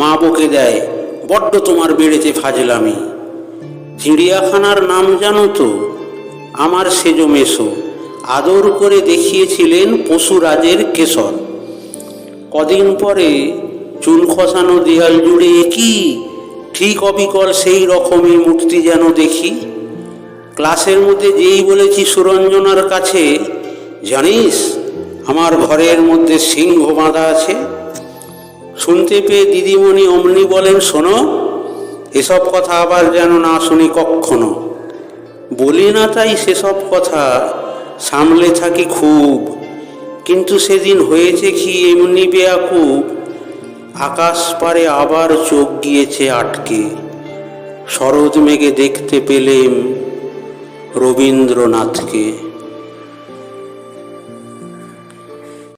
মা বকে দেয়, বড্ড তোমার বেড়েছে ফাজলামি চিড়িয়াখানার নাম জানো তো? আমার সেজো মেশো আদর করে দেখিয়েছিলেন পশুরাজের কেশর। কদিন পরে চুল খসানো দেয়াল জুড়ে কি ঠিক অবিকল সেই রকমই মূর্তি যেন দেখি। ক্লাসের মধ্যে যেই বলেছি সুরঞ্জনার কাছে, জানিস, আমার ঘরের মধ্যে সিংহ বাঁধা আছে। শুনতে পেয়ে দিদিমণি অমনি বলেন, শোনো, এসব কথা আবার যেন না শুনি কক্ষণো বলি না তাই সেসব কথা, সামলে থাকি খুব। কিন্তু সেদিন হয়েছে কি এমনি বেয়াকুব, আকাশ পারে আবার চোখ গিয়েছে আটকে। শরৎ মেঘে দেখতে পেলেম রবীন্দ্রনাথকে।